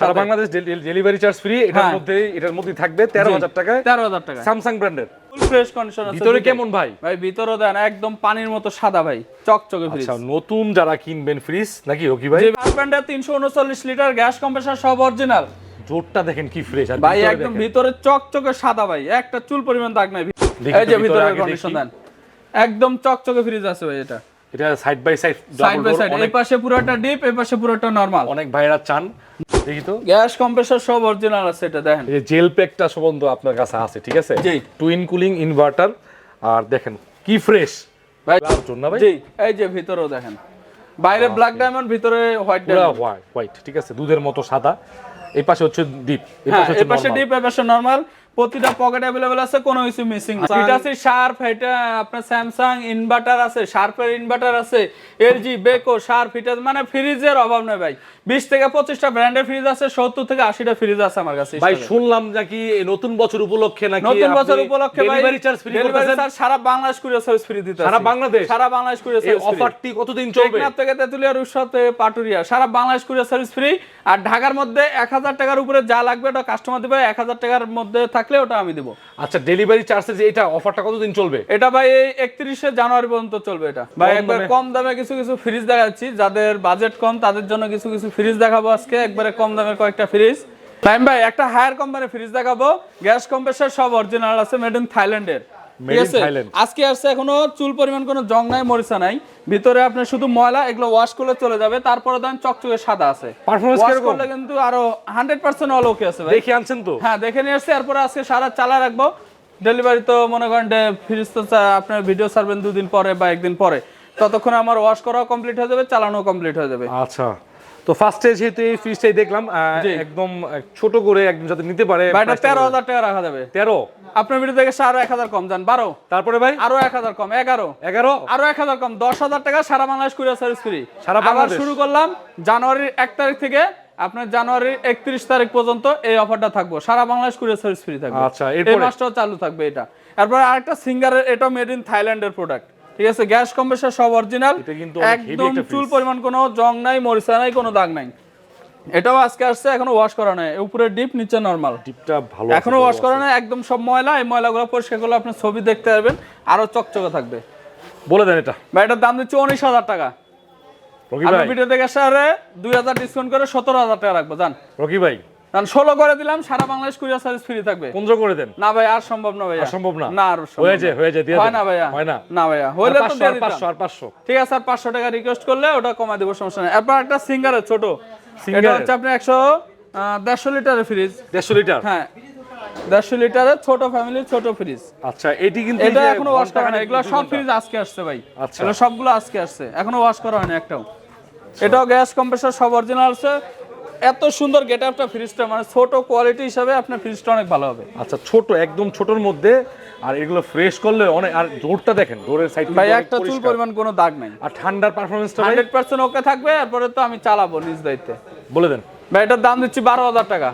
সারা Bangladesh delivery charge free এটার হ্যাঁ। মধ্যে এটার মধ্যে থাকবে তেরো হাজার টাকায় তেরো হাজার টাকা স্যামসাং ব্র্যান্ডের ফুল ফ্রেশ কন্ডিশন আছে ভিতরে কেমন ভাই? ভাই ভিতরে দেন একদম পানির মতো সাদা ভাই চকচকে ফ্রিজ আচ্ছা নতুন যারা কিনবেন ফ্রিজ নাকি রকি ভাই? ব্র্যান্ডের তিনশো উনচল্লিশ লিটার গ্যাস কম্প্রেসার সব অরিজিনাল জোরটা দেখেন কি ফ্রেশ আর ভাই একদম ভিতরে চকচকে সাদা ভাই একটা চুল পরিমাণ দাগ নাই। এই যে ভিতরে কন্ডিশন দেন। একদম চকচকে ফ্রিজ আছে ভাই এটা। এটা side by side side by side এই পাশে পুরোটা ডিপ এই পাশে পুরোটা নরমাল অনেক ভাইরা চান দেখি তো। গ্যাস কম্প্রেসার সব অরিজিনাল আছে এটা দেখেন। এই জেল প্যাকটা সম্বন্ধ আপনার কাছে আছে ঠিক আছে? জি। টুইন কুলিং ইনভার্টার আর দেখেন কি ফ্রেশ ভাই না ভাই? জি এই যে ভিতরেও দেখেন। বাইরে ব্ল্যাক ডায়মন্ড ভিতরে হোয়াইট ডায়মন্ড হোয়াইট ঠিক আছে? দুধের মতো সাদা। এই পাশে হচ্ছে ডিপ এই হ্যাঁ এই পাশে ডিপ এই পাশে নরমাল প্রতিটা পকেট অ্যাভেলেবল আছে কোনো কিছু মিসিং এটা আছে শার্প এটা আপনার স্যামসাং ইনভার্টার আছে শার্পের ইনভার্টার আছে এলজি বেকো শার্প এটা মানে ফ্রিজের অভাব নেই ভাই। বিশ থেকে পঁচিশটা ব্র্যান্ডের ফ্রিজ আছে সত্তর থেকে আশিটা ফ্রিজ আছে আমার কাছে। ভাই শুনলাম নাকি নতুন বছর উপলক্ষে নাকি নতুন বছর উপলক্ষে ডেলিভারি চার্জ ফ্রি স্যার সারা বাংলাদেশ কুরিয়ার সার্ভিস ফ্রি দিতে সারা বাংলাদেশ? সারা বাংলাদেশ কুরিয়ার সার্ভিস অফারটি কতদিন চলবে? টেকনাফ থেকে তেতুলিয়া রুশাতে পাটুরিয়া সারা বাংলাদেশ কুরিয়ার সার্ভিস ফ্রি আর ঢাকার মধ্যে 1000 টাকার উপরে যা লাগবে ওটা কাস্টমার দিবে 1000 টাকার মধ্যে থাকে থাকলে ওটা আমি দেবো। আচ্ছা ডেলিভারি চার্জের যে এটা অফারটা কতদিন চলবে? এটা ভাই এই একত্রিশে জানুয়ারি পর্যন্ত চলবে এটা। ভাই একবার? কম দামে কিছু কিছু ফ্রিজ দেখাচ্ছি। যাদের বাজেট কম তাদের জন্য কিছু কিছু ফ্রিজ দেখাবো আজকে। একবারে কম দামের কয়েকটা ফ্রিজ টাইম ভাই একটা হায়ার কোম্পানির ফ্রিজ দেখাবো। গ্যাস কম্প্রেসার সব অরিজিনাল আছে মেড ইন থাইল্যান্ডের আজকে আসছে এখনও চুল পরিমাণ কোনো জং নাই মরিচা নাই। ভিতরে আপনার শুধু ময়লা এগুলো ওয়াশ করলে চলে যাবে। তারপরে দেন চকচকে সাদা আছে। কীরকম? কিন্তু আরও হান্ড্রেড পার্সেন্ট অল ওকে আছে ভাই। দেখে আনছেন তো? হ্যাঁ দেখে নিয়ে আসছি। এরপরে আজকে সারা চালা রাখব। ডেলিভারি তো মনে করেন ফ্রিজ তো আপনার ভিডিও ছাড়বেন দুদিন পরে বা একদিন পরে। ততক্ষণ আমার ওয়াশ করাও কমপ্লিট হয়ে যাবে চালানো কমপ্লিট হয়ে যাবে। আচ্ছা। তো ফার্স্টে যেহেতু এই ফ্রিজটাই দেখলাম একদম ছোট করে একদম যাতে নিতে পারে এটা তেরো হাজার টাকা রাখা যাবে। তেরো? আপনার ভিডিও থেকে আরও এক হাজার কম যান বারো। তারপরে ভাই? আরও এক হাজার কম এগারো। এগারো? আরও এক হাজার কম দশ হাজার টাকা সারা বাংলাদেশ কুরিয়ার সার্ভিস ফ্রি সারা আবার? শুরু করলাম জানুয়ারির এক তারিখ থেকে আপনার জানুয়ারির একত্রিশ তারিখ পর্যন্ত এই অফারটা থাকব। সারা বাংলাদেশ কুরিয়ার সার্ভিস ফ্রি থাকবে। আচ্ছা, এই? মাসটাও চালু থাকবে এটা। তারপর আরেকটা সিঙ্গারের এটা মেড ইন থাইল্যান্ডের প্রোডাক্ট ঠিক আছে গ্যাস কম্প্রেসার সব অরিজিনাল একদম চুল পরিমাণ কোনো জং নাই মরিচা নাই কোনো দাগ নাই। এটাও আজকে আসছে এখনও ওয়াশ করা নাই। উপরে ডিপ নিচে নরমাল ডিপটা ভালো এখনও ওয়াশ করা নাই একদম সব ময়লা। এই ময়লাগুলো পরিষ্কার করলে আপনি ছবি দেখতে পারবেন আরও চকচকে থাকবে। বলে দেন এটা। ভাই এটার দাম দিচ্ছে উনিশ হাজার টাকা। রকি আমি ভাই। ভিডিও দেখে সারে দুই হাজার ডিসকাউন্ট করে সতেরো হাজার টাকা রাখব জান। রকি ভাই কারণ ষোলো করে দিলাম সারা বাংলাদেশ কুরিয়ার সার্ভিস ফ্রি থাকবে। পনেরো করে দেন। না ভাই আর সম্ভব না ভাইয়া। সম্ভব না? না আর সম্ভব হয়ে না। যায়, হয়ে যায়, হয় না ভাইয়া। হয় না? না ভাইয়া হইলে তো দিয়ে আর দিতাম। পাঁচশো আর পাঁচশো। ঠিক আছে আর পাঁচশো টাকা রিকোয়েস্ট করলে ওটা কমাই দেবো সমস্যা নেই। এরপর একটা সিঙ্গারের ছোট। এটা হচ্ছে আপনি একশো দেড়শো লিটারের ফ্রিজ দেড়শো লিটার হ্যাঁ। লিটারের ছোট ফ্যামিলির ছোট ফ্রিজ আচ্ছা এটি কিন্তু এটা এখনও ওয়াশ করা হয় না খানেক, এগুলো সব ফ্রিজ আজকে আসছে ভাই। আচ্ছা। সবগুলো আজকে আসছে। এখনও ওয়াশ করা হয়নি একটাও। এটাও গ্যাস কম্প্রেসার সব অরিজিনাল আছে। এত সুন্দর গেট আপটা ফ্রিজটা মানে ছোট কোয়ালিটি হিসাবে আপনার ফ্রিজটা অনেক ভালো হবে। আচ্ছা ছোট একদম ছোটর মধ্যে আর এগুলো ফ্রেশ করলে অনেক আর ডোরটা দেখেন ডোরের সাইড ভাই একটা চুল পরিমাণ কোনো দাগ নাই। আর ঠান্ডার পারফরমেন্সটা ভাই হান্ড্রেড পার্সেন্ট ওকে থাকবে এরপরে তো আমি চালাবো নিজ দায়িত্বে। বলে দেন। ভাই এটার দাম দিচ্ছি বারো হাজার টাকা।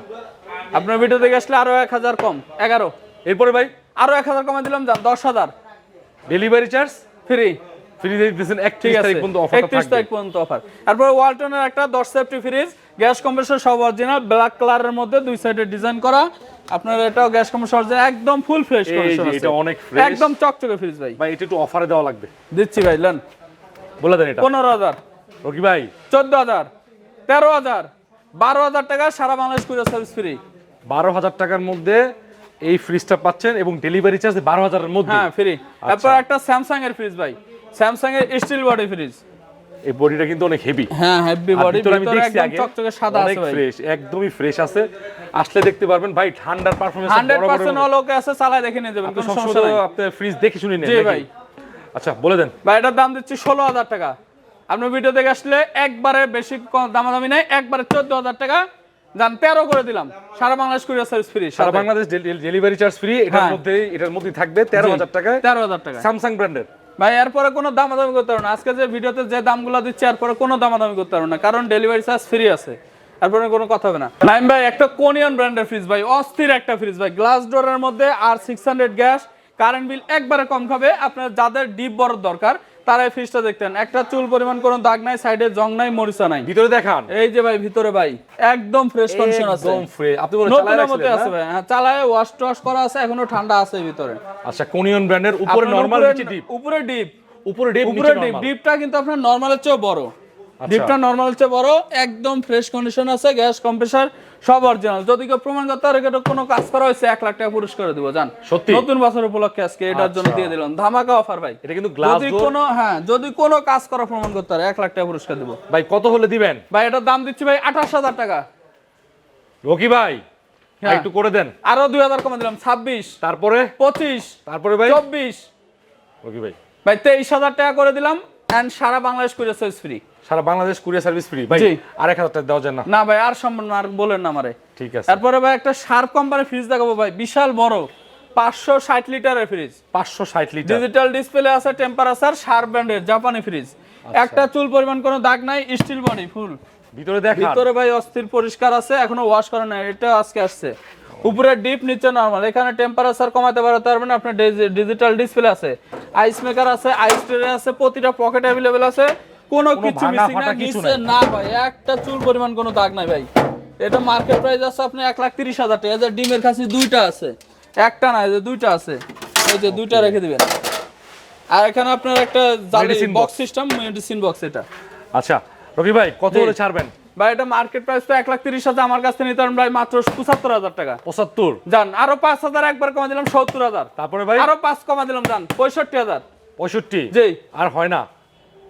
আপনার ভিডিও দেখে আসলে আরও এক হাজার কম এগারো। এরপরে ভাই? আরও এক হাজার কমে দিলাম যান দশ হাজার। ডেলিভারি চার্জ ফ্রি ফ্রি দিয়ে দিচ্ছেন ঠিক আছে। তারিখ পর্যন্ত একত্রিশ থাকবে। তারিখ পর্যন্ত অফার তারপরে ওয়ালটনের একটা দশ সেফটি ফ্রিজ গ্যাস কম্প্রেসর সব অরিজিনাল ব্ল্যাক কালারের মধ্যে দুই সাইডে ডিজাইন করা। আপনার এটাও গ্যাস কম্প্রেসর অরিজিনাল একদম ফুল ফ্রেশ কন্ডিশন এটা অনেক fresh। একদম চকচকে ফ্রিজ ভাই। ভাই এটা একটু অফারে দেওয়া লাগবে। দিচ্ছি ভাই লন। বলে দেন এটা। পনেরো হাজার। রকি ভাই। চোদ্দ হাজার। তেরো হাজার। বারো হাজার টাকা সারা বাংলাদেশ কুরিয়ার সার্ভিস ফ্রি বারো হাজার টাকার মধ্যে এই ফ্রিজটা পাচ্ছেন এবং ডেলিভারি চার্জ বারো হাজারের মধ্যে। হ্যাঁ ফ্রি আচ্ছা। তারপর একটা স্যামসাং এর ফ্রিজ ভাই। স্যামসাং এর স্টিল বডি ফ্রিজ এই বডিটা কিন্তু অনেক হেভি হ্যাঁ হেভি বডি ভিতরে আমি দেখছি আগে চকচকে সাদা আছে ভাই। ফ্রেশ একদমই ফ্রেশ আছে। আসলে দেখতে পারবেন ভাই ঠান্ডার হান্ড্রেড পার্সেন্ট অল ওকে আছে চালায় দেখে নিয়ে যাবেন কোনো সমস্যা নাই। আপনার ফ্রিজ দেখে শুনে নেন জি ভাই। আচ্ছা বলে দেন। ভাই এটার দাম দিচ্ছি ষোলো হাজার টাকা। আপনার ভিডিও দেখে আসলে একবারে বেশি দামাদামি নেই একবারে চোদ্দ হাজার টাকা। যান তেরো করে দিলাম। সারা বাংলাদেশ কুরিয়ার সার্ভিস ফ্রি সারা বাংলাদেশ ডেলিভারি চার্জ ফ্রি এটার হ্যাঁ। মধ্যে এটার মধ্যে থাকবে তেরো হাজার টাকায়। তেরো হাজার টাকা স্যামসাং ব্র্যান্ডের ভাই, এরপরে কোনো দামাদামি করতে পারব না। আজকে যে ভিডিওতে যে দামগুলো দিচ্ছে, এরপরে কোনো দামাদামি করতে পারব না। কারণ ডেলিভারি চার্জ ফ্রি আছে। এরপরে কোনো কথা হবে না। নাইম ভাই, একটা কোনিয়ন ব্র্যান্ডের ফ্রিজ ভাই, অস্থির একটা ফ্রিজ ভাই। গ্লাস ডোরের মধ্যে আর six hundred gas current bill একবারে কম খাবে। আপনার যাদের ডিপ বড় দরকার তারা এই ফ্রিজটা দেখতেন। একটা চুল পরিমাণ কোনো দাগ নাই সাইডে জং নাই মরিচা নাই। ভিতরে দেখান। এই যে ভাই ভিতরে ভাই একদম ফ্রেশ কন্ডিশন আছে। একদম ফ্রেশ আপনি বলেন চালায় মতে আছে ভাই হ্যাঁ চালায় ওয়াশ টওয়াশ করা আছে এখনও ঠান্ডা আছে ভিতরে। আচ্ছা কোনিয়ন ব্র্যান্ডের উপরে নরমাল নিচে ডিপ উপরে ডিপ উপরে ডিপ উপরে ডিপ ডিপটা কিন্তু আপনার নরমালের চেয়ে বড়। ডিপটা নরমালের চেয়ে বড় একদম ফ্রেশ কন্ডিশন আছে গ্যাস কম্প্রেসার সব অরিজিনাল যদি কেউ প্রমাণ করতে পারে এটা কোনো কাজ করা হয়েছে এক লাখ টাকা পুরস্কার দিব জান। সত্যি? নতুন বছর উপলক্ষে আজকে এটার জন্য আচ্ছা। দিয়ে দিলাম। ধামাকা অফার ভাই। এটা কিন্তু গ্লাস যদি কোনো হ্যাঁ যদি কোনো কাজ করা প্রমাণ করতে পারে এক লাখ টাকা পুরস্কার দিব। ভাই কত হলে দিবেন? ভাই এটার দাম দিচ্ছি ভাই আঠাশ হাজার টাকা। রকি ভাই হ্যাঁ। একটু করে দেন। আরও দুই হাজার কমে দিলাম ছাব্বিশ। তারপরে? পঁচিশ। তারপরে ভাই? চব্বিশ। রকি ভাই। ভাই তেইশ হাজার টাকা করে দিলাম অ্যান্ড সারা বাংলাদেশ করে ফ্রি সারা বাংলাদেশ কুরিয়ার সার্ভিস ফ্রি। ভাই আর এক হাজার দেওয়া যায় না। না ভাই আর সম্ভব না আর বলেন না আমারে। ঠিক আছে। তারপরে ভাই একটা শার্প কোম্পানির ফ্রিজ দেখাবো ভাই বিশাল বড় পাঁচশো ষাট লিটারের ফ্রিজ পাঁচশো ষাট লিটার। ডিজিটাল ডিসপ্লে আছে টেম্পারেচার শার্প ব্র্যান্ডের জাপানি ফ্রিজ। একটা চুল পরিমাণ কোনো দাগ নাই স্টিল বডি ফুল ভিতরে দেখান। ভিতরে ভাই অস্থির পরিষ্কার আছে এখনও ওয়াশ করে নাই এটা আজকে আসছে। উপরে ডিপ নিচে নরমাল এখানে টেম্পারেচার কমাতে পারতে পারবেন আপনার ডিজিটাল ডিসপ্লে আছে। আইস মেকার আছে আইস ট্রে আছে প্রতিটা পকেট অ্যাভেলেবেল আছে। কোনো কিছু মিসিং না কিছু নিচে না ভাই একটা চুল পরিমাণ কোনো দাগ নাই ভাই। এটা মার্কেট প্রাইস আছে আপনি এক লাখ তিরিশ হাজার টাকা যে ডিমের কাছে দুইটা আছে একটা না যে দুইটা আছে এই যে দুইটা রেখে দিবেন। আর এখানে আপনার একটা Medicine box system medicine box এটা। আচ্ছা রকি ভাই কত করে ছাড়বেন? ভাই এটা মার্কেট প্রাইস তো এক লাখ তিরিশ হাজার আমার কাছ থেকে নিতে ভাই মাত্র পঁচাত্তর হাজার টাকা। পঁচাত্তর? যান আরও পাঁচ হাজার একবার কমা দিলাম সত্তর হাজার। তারপরে ভাই? আরও পাঁচ কমা দিলাম যান পঁয়ষট্টি হাজার। পঁয়ষট্টি? জি। আর হয় না।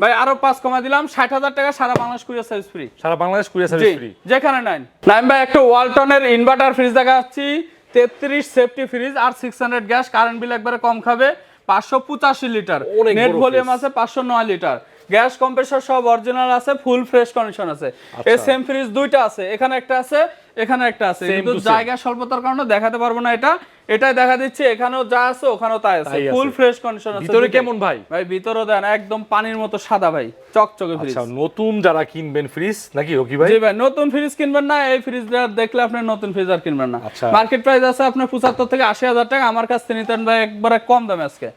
ভাই আরও পাঁচ কমা দিলাম ষাট হাজার টাকা সারা বাংলাদেশ কুরিয়ার সার্ভিস ফ্রি। সারা বাংলাদেশ কুরিয়ার জি সার্ভিস ফ্রি। যেখানে নাইন নাইন ভাই একটা ওয়ালটনের ইনভার্টার ফ্রিজ দেখাচ্ছি। তেত্রিশ সেফটি ফ্রিজ আর six hundred gas current bill একবারে কম খাবে। পাঁচশো পঁচাশি লিটার। নেট ভলিউম আছে পাঁচশো নয় লিটার। গ্যাস কম্প্রেসর সব অরিজিনাল আছে ফুল ফ্রেশ কন্ডিশন আছে। আচ্ছা। এই সেম ফ্রিজ দুইটা আছে এখানে একটা আছে এখানে একটা আছে। কিন্তু জায়গা স্বল্পতার কারণে দেখাতে পারব না এটা। এটাই দেখা দিচ্ছে এখানেও যা আছে ওখানেও তাই আছে। ফুল ফ্রেশ কন্ডিশন আছে ভিতরে কেমন ভাই? ভাই ভিতরে দেন একদম পানির মতো সাদা ভাই চকচকে ফ্রিজ আচ্ছা নতুন যারা কিনবেন ফ্রিজ নাকি ওকি ভাই? জি ভাই নতুন ফ্রিজ কিনবেন না এই ফ্রিজটা দেখলে আপনি নতুন ফ্রিজ আর কিনবেন না। আচ্ছা। মার্কেট প্রাইস আছে আপনার পঁচাত্তর থেকে আশি হাজার টাকা আমার কাছ থেকে নিতেন ভাই একবারে কম দামে আজকে।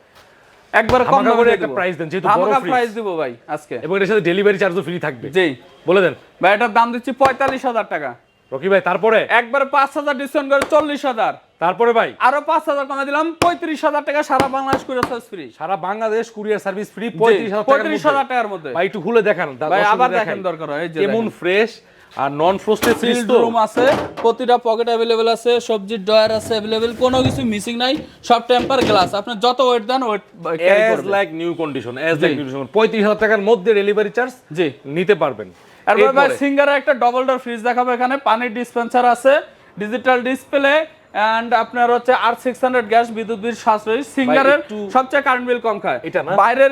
একবারে কম দামে করে একটা price দেন, যেহেতু বড় fridge। প্রাইস দিব ভাই আজকে। এবং এটার সাথে ডেলিভারি চার্জও ফ্রি থাকবে। জি। বলে দেন। ভাই এটার দাম দিচ্ছি পঁয়তাল্লিশ হাজার টাকা। রকি ভাই তারপরে? একবারে পাঁচ হাজার ডিসকাউন্ট করে চল্লিশ হাজার। তারপরে ভাই? আরও পাঁচ হাজার কমে দিলাম পঁয়ত্রিশ হাজার টাকা সারা বাংলাদেশ করে ফ্রি সারা বাংলাদেশ কুরিয়ার সার্ভিস ফ্রি পঁয়ত্রিশ হাজার টাকার পঁয়ত্রিশ হাজার মধ্যে। টাকার মধ্যে। ভাই একটু খুলে দেখান ভাই আবার দেখেন দরকার হয় এই যে কেমন ফ্রেশ আর নন ফ্রস্টেড ফ্রিজ তো? রুম আছে প্রতিটা পকেট অ্যাভেলেবেল আছে সবজির ড্রয়ার আছে অ্যাভেলেবেল কোনো কিছু মিসিং নাই সব টেম্পার গ্লাস আপনি যত ওয়েট দেন weight as like new condition as like new condition পঁয়ত্রিশ হাজার টাকার মধ্যে ডেলিভারি চার্জ জি। নিতে পারবেন। এরপর ভাই সিঙ্গারের একটা ডবল ডোর ফ্রিজ দেখাবো এখানে পানির ডিসপেন্সার আছে ডিজিটাল ডিসপ্লে এন্ড আপনার হচ্ছে আর সিক্স হান্ড্রেড গ্যাস বিদ্যুৎ বিল সাশ্রয়ী। সিঙ্গারের সবচেয়ে কারেন্ট বিল কম খায়। এটা না? বাইরের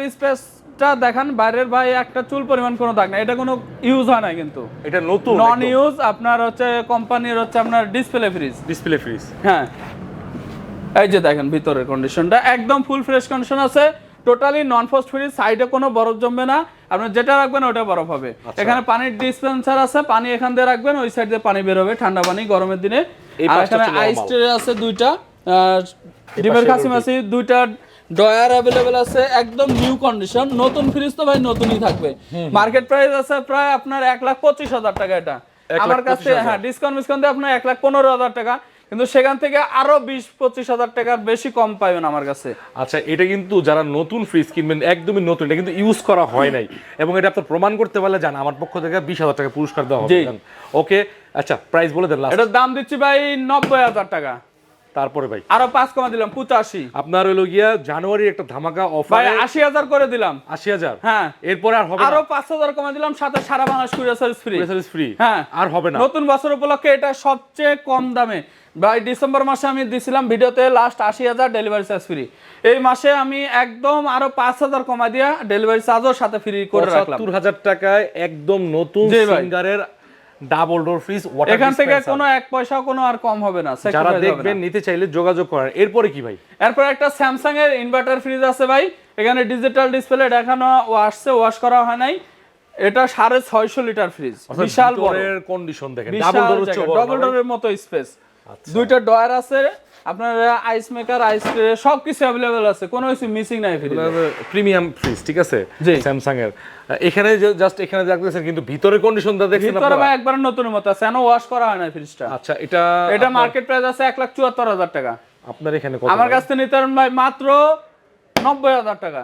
স্পেসটা দেখান বাইরের ভাই একটা চুল পরিমাণ কোনো দাগ না এটা কোনো ইউজ হয় না কিন্তু। এটা নতুন নন ইউজ আপনার হচ্ছে কোম্পানির হচ্ছে আপনার ডিসপ্লে ফ্রিজ ডিসপ্লে ফ্রিজ হ্যাঁ। এই যে দেখেন ভিতরের কন্ডিশনটা একদম ফুল ফ্রেশ কন্ডিশন আছে। টোটালি নন ফ্রস্ট ফ্রি সাইডে কোনো বরফ জমবে না। আপনি যেটা রাখবেন ওটা বরফ হবে। আচ্ছা। এখানে পানির ডিসপেন্সার আছে পানি এখান দিয়ে রাখবেন ওই সাইড দিয়ে পানি বের হবে ঠান্ডা পানি গরমের দিনে। আর এখানে আইস ট্রে আছে দুইটা। ডিমের কাছে রুটি। দুইটা ড্রয়ার অ্যাভেলেবেল আছে একদম নিউ কন্ডিশন নতুন ফ্রিজ তো ভাই নতুনই থাকবে। মার্কেট প্রাইস আছে প্রায় আপনার এক লাখ পঁচিশ হাজার টাকা এটা। আমার কাছে হ্যাঁ ডিসকাউন্ট মিসকাউন্ট দিয়ে আপনার এক লাখ পনেরো হাজার টাকা কিন্তু সেখান থেকে আরও বিশ পঁচিশ হাজার টাকার বেশি কম পাবেন আমার কাছে। আচ্ছা এটা কিন্তু যারা নতুন ফ্রিজ কিনবেন একদমই নতুন এটা কিন্তু ইউজ করা হয় নাই। এবং এটা আপনার প্রমাণ করতে পারলে জান আমার পক্ষ থেকে বিশ হাজার টাকা পুরস্কার দেওয়া হবে ওকে আচ্ছা প্রাইস বলে দেন এটার দাম দিচ্ছি ভাই নব্বই হাজার টাকা। তারপরে ভাই? আরও পাঁচ কমা দিলাম পঁচাশি। আপনার হলো গিয়া জানুয়ারির একটা ধামাকা অফার আশি হাজার করে দিলাম। আশি হাজার? হ্যাঁ। এরপরে আর হবে আরও পাঁচ হাজার কমা দিলাম সাথে সারা Bangladesh courier service free free হ্যাঁ। আর হবে না? নতুন বছর উপলক্ষে এটা সবচেয়ে কম দামে। ভাই ডিসেম্বর মাসে আমি দিছিলাম ভিডিওতে লাস্ট আশি হাজার ডেলিভারি চার্জ ফ্রি এই মাসে আমি একদম আরও পাঁচ হাজার কমা দিয়া ডেলিভারি চার্জও সাথে ফ্রি করে রাখলাম। হাজার টাকায় একদম নতুন সিঙ্গারের ডাবল ডোর ফ্রিজ ওয়াটার এখান থেকে কোনো এক পয়সাও কোনো আর কম হবে না যারা। দেখবেন নিতে চাইলে যোগাযোগ করেন। এরপরে কি ভাই? এরপর একটা স্যামসাং এর ইনভার্টার ফ্রিজ আছে ভাই। এখানে ডিজিটাল ডিসপ্লে দেখানো ও আসছে ওয়াশ করা হয় নাই। এটা সাড়ে ছয়শো লিটার ফ্রিজ বিশাল বড়। কন্ডিশন দেখেন। ডাবল ডোর হচ্ছে ডবল ডোরের মতো স্পেস আচ্ছা। দুইটা ডয়ার আছে আপনার আইস মেকার আইস ট্রে সব কিছু অ্যাভেলেবেল আছে। কোনো কিছু মিসিং নাই ফ্রিজে প্রিমিয়াম ফ্রিজ ঠিক আছে। স্যামসাং এর এখানে জাস্ট এখানে দেখতেছেন কিন্তু ভিতরে কন্ডিশনটা দেখছেন ভিতরে? ভাই একবার নতুন মত আছে এখনও ওয়াশ করা হয় না ফ্রিজটা আচ্ছা এটা এটা মার্কেট প্রাইস আছে এক লাখ চুয়াত্তর হাজার টাকা। আপনার এখানে কত আমার কাছে থেকে নিতে ভাই মাত্র নব্বই হাজার টাকা।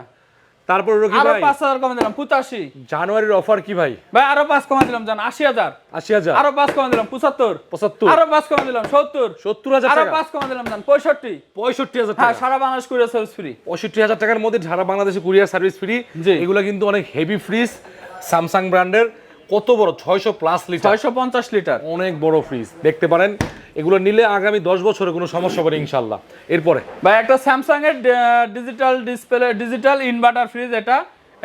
তারপর রকি ভাই পাঁচ হাজার কমে দিলাম পঁচাশি। জানুয়ারির অফার কি ভাই? ভাই আরও পাঁচ কমে দিলাম জান আশি হাজার। আশি হাজার। আরও পাঁচ কমে দিলাম পঁচাত্তর। পঁচাত্তর। আরও পাঁচ কমে দিলাম সত্তর। সত্তর হাজার আরও টাকা। পাঁচ কমে দিলাম জান পঁয়ষট্টি। পঁয়ষট্টি হাজার হ্যাঁ সারা বাংলাদেশ কুরিয়ার সার্ভিস ফ্রি পঁয়ষট্টি হাজার টাকার মধ্যে সারা বাংলাদেশে কুরিয়ার সার্ভিস ফ্রি। এগুলো কিন্তু অনেক হেভি ফ্রিজ স্যামসাং ব্র্যান্ডের কত বড়? ছয়শো প্লাস লিটার ছয়শো পঞ্চাশ লিটার অনেক বড় ফ্রিজ দেখতে পারেন এগুলো নিলে আগামী দশ বছরে কোনো সমস্যা হবে ইনশাল্লাহ। এরপরে? ভাই, একটা স্যামসাং এর digital display digital inverter fridge এটা।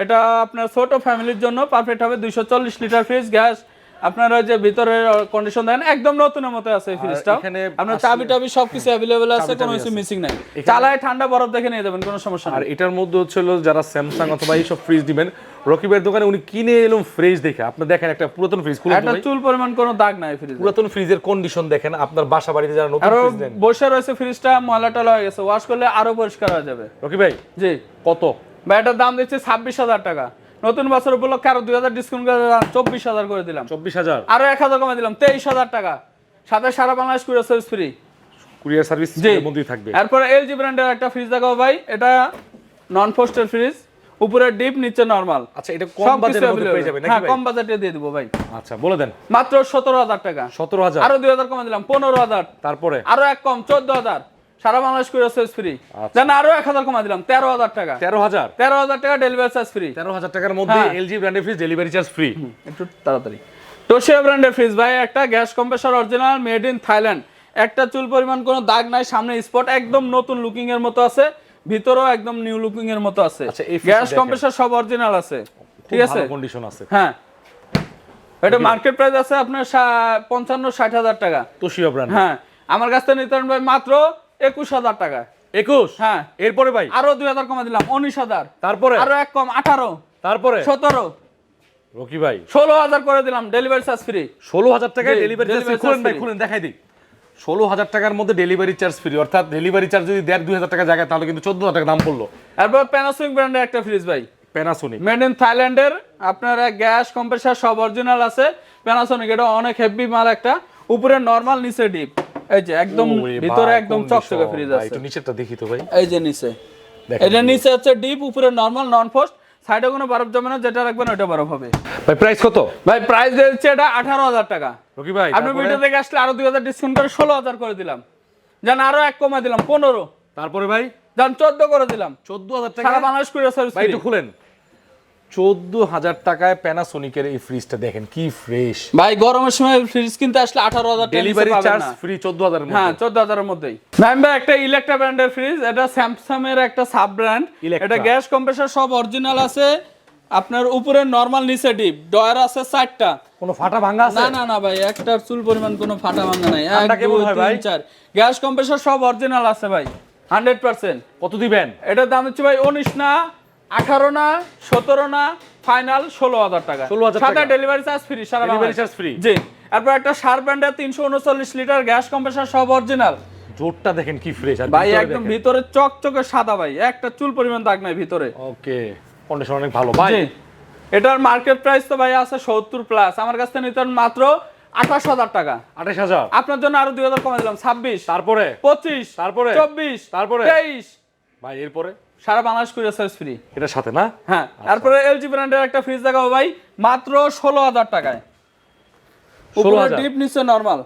এটা আপনার ছোট ফ্যামিলির জন্য পারফেক্ট হবে। দুইশো চল্লিশ লিটার ফ্রিজ গ্যাস আপনার ওই যে ভিতরের কন্ডিশন দেন একদম নতুনের মতো আছে এই ফ্রিজটা এখানে আপনার চাবি টাবি সবকিছু অ্যাভেলেবেল আছে কোনো কিছু মিসিং নাই। চালায় ঠান্ডা বরফ দেখে নিয়ে যাবেন কোনো সমস্যা আর এটার মধ্যে হচ্ছে হলো যারা স্যামসাং অথবা এইসব ফ্রিজ দিবেন রকিবের দোকানে উনি কিনে এলাম ফ্রিজ দেখে। আপনি দেখেন একটা পুরাতন ফ্রিজ খুলে একটা চুল পরিমাণ কোনো দাগ নাই ফ্রিজ পুরাতন ফ্রিজের কন্ডিশন দেখেন আপনার বাসা বাড়িতে যারা নতুন ফ্রিজ দেন বসে রয়েছে ফ্রিজটা ময়লা টলা হয়ে গেছে ওয়াশ করলে আরও পরিষ্কার হয়ে যাবে। রকি ভাই জি। কত? ভাই এটার দাম দিচ্ছে ছাব্বিশ হাজার টাকা। নতুন বছর উপলক্ষে আরও দুই হাজার ডিসকাউন্ট করে দিলাম চব্বিশ হাজার করে দিলাম। চব্বিশ হাজার? আরও এক হাজার কমে দিলাম তেইশ হাজার টাকা। সাথে সারা Bangladesh courier service free courier service মধ্যেই থাকবে। এরপরে এলজি ব্র্যান্ডের একটা ফ্রিজ দেখাবো ভাই। এটা নন পোস্টের ফ্রিজ উপরে ডিপ নিচে নর্মাল আচ্ছা এটা কম বাজেটের মধ্যে পেয়ে যাবেন নাকি হ্যাঁ কম বাজেটে দিয়ে দিব ভাই। আচ্ছা বলে দেন। মাত্র সতেরো হাজার টাকা। সতেরো হাজার। আরও দুই হাজার কমে দিলাম পনেরো হাজার। তারপরে? আরও এক কম চোদ্দ হাজার। সারা বাংলাদেশ কুরিয়ার সার্ভিস ফ্রি আচ্ছা। জান আরও এক হাজার কমে দিলাম তেরো হাজার টাকা। তেরো হাজার? তেরো হাজার টাকা ডেলিভারি চার্জ ফ্রি তেরো হাজার টাকার মধ্যে। এলজি ব্র্যান্ডের ফ্রিজ ডেলিভারি চার্জ ফ্রি একটু তাড়াতাড়ি। টোশিয়া ব্র্যান্ডের ফ্রিজ ভাই একটা gas compressor original made in Thailand একটা চুল পরিমাণ কোনো দাগ নাই সামনে স্পট একদম নতুন লুকিং এর মতো আছে। ভিতরেও একদম নিউ লুকিং এর মতো আছে। আচ্ছা, গ্যাস দেখেন। কম্প্রেসর সব অরিজিনাল আছে। ঠিক আছে? কন্ডিশন আছে। হ্যাঁ। এটা মার্কেট প্রাইস আছে আপনার পঞ্চান্ন ষাট হাজার টাকা। তোশিয়া ব্র্যান্ড হ্যাঁ। আমার কাছ থেকে নিতে মাত্র একুশ হাজার টাকা একুশ? হ্যাঁ। এরপরে ভাই? আরও দুই হাজার কমে দিলাম উনিশ হাজার। তারপরে? আরও এক কম আঠারো। তারপরে? সতেরো। রকি ভাই। ষোলো হাজার করে দিলাম ডেলিভারি চার্জ ফ্রি ষোলো হাজার টাকায় ডেলিভারি চার্জ খুলেন ভাই। খুলেন দেখাই দিই। ষোলো হাজার টাকার মধ্যে ডেলিভারি চার্জ ফ্রি অর্থাৎ ডেলিভারি চার্জ যদি দেড় দুই হাজার টাকা জায়গায় তাহলে কিন্তু চোদ্দ হাজার টাকা দাম পড়ল। এরপর প্যানাসোনিক ব্র্যান্ডের একটা ফ্রিজ ভাই। প্যানাসোনিক মেড ইন থাইল্যান্ডের আপনার গ্যাস কম্প্রেসার সব অরিজিনাল আছে। প্যানাসোনিক এটা অনেক হেভি মাল একটা। উপরে নরমাল নিচে ডিপ এই যে একদম ভিতরে একদম চকচকে ফ্রিজ আছে। একটু নিচেরটা দেখি তো ভাই। এই যে নিচে। এটা নিচে হচ্ছে ডিপ উপরে নরমাল নন ফোস্ট সাইডে কোনো বরফ জমে না যেটা রাখবেন ওটা বরফ হবে। ভাই প্রাইস কত? ভাই প্রাইস দিচ্ছে এটা আঠারো হাজার টাকা। রকি ভাই আপনি ভিডিও থেকে আসলে আরও দুই হাজার ডিসকাউন্ট করে ষোলো হাজার করে দিলাম। জান আরও এক কমে দিলাম পনেরো। তারপরে ভাই? জান চোদ্দ করে দিলাম। চোদ্দ হাজার টাকা? সারা বাংলাদেশ কুরিয়ার সার্ভিস ভাই একটু খুলেন। চোদ্দ হাজার টাকায় প্যানাসোনিকের এই ফ্রিজটা দেখেন কি ফ্রেশ ভাই গরমের সময় ফ্রিজ কিনতে আসলে আঠারো হাজার ডেলিভারি চার্জ ফ্রি চোদ্দ হাজার হ্যাঁ চোদ্দ হাজারের মধ্যেই। ম্যাম ভাই একটা ইলেকট্রা ব্র্যান্ডের ফ্রিজ এটা স্যামসাং এর একটা সাব ব্র্যান্ড এটা গ্যাস কম্প্রেসর সব অরিজিনাল আছে। আপনার উপরে নরমাল নিচে ডিপ ডয়ার আছে চারটা। কোনো ফাটা ভাঙা আছে? না না না ভাই একটা চুল পরিমাণ কোনো ফাটা ভাঙা নাই। এক দুই হয় তিন? চার। গ্যাস কম্প্রেসর সব অরিজিনাল আছে ভাই। হান্ড্রেড পার্সেন্ট কত দিবেন? এটার দাম হচ্ছে ভাই উনিশ না আঠারো না সতেরো না ফাইনাল ষোলো হাজার টাকা। 16,000 সাথে টাকা। ডেলিভারি চার্জ ফ্রি সারা ডেলিভারি চার্জ ফ্রি জি। তারপর একটা সার ব্র্যান্ডের তিনশো উনচল্লিশ লিটার গ্যাস কম্প্রেসর সব অরিজিনাল জোরটা দেখেন কি ফ্রেশ ভাই একদম ভিতরে চকচকে সাদা ভাই একটা চুল পরিমাণ দাগ নাই ভিতরে। ওকে কন্ডিশন অনেক ভালো। ভাই এটার মার্কেট প্রাইস তো ভাই আছে সত্তর প্লাস আমার কাছ থেকে নিতে পারেন মাত্র আঠাশ হাজার টাকা। আঠাশ হাজার? আপনার জন্য আরও দুই হাজার কমে দিলাম ছাব্বিশ তারপরে? পঁচিশ তারপরে? চব্বিশ তারপরে? তেইশ। ভাই এরপরে? সারা বাংলাদেশ কুরিয়ার সার্ভিস ফ্রি এটার সাথে না? হ্যাঁ তারপরে এলজি ব্র্যান্ডের একটা ফ্রিজ দেখাবো ভাই মাত্র ষোলো হাজার টাকায়। 16,000 ডিপ নিচে normal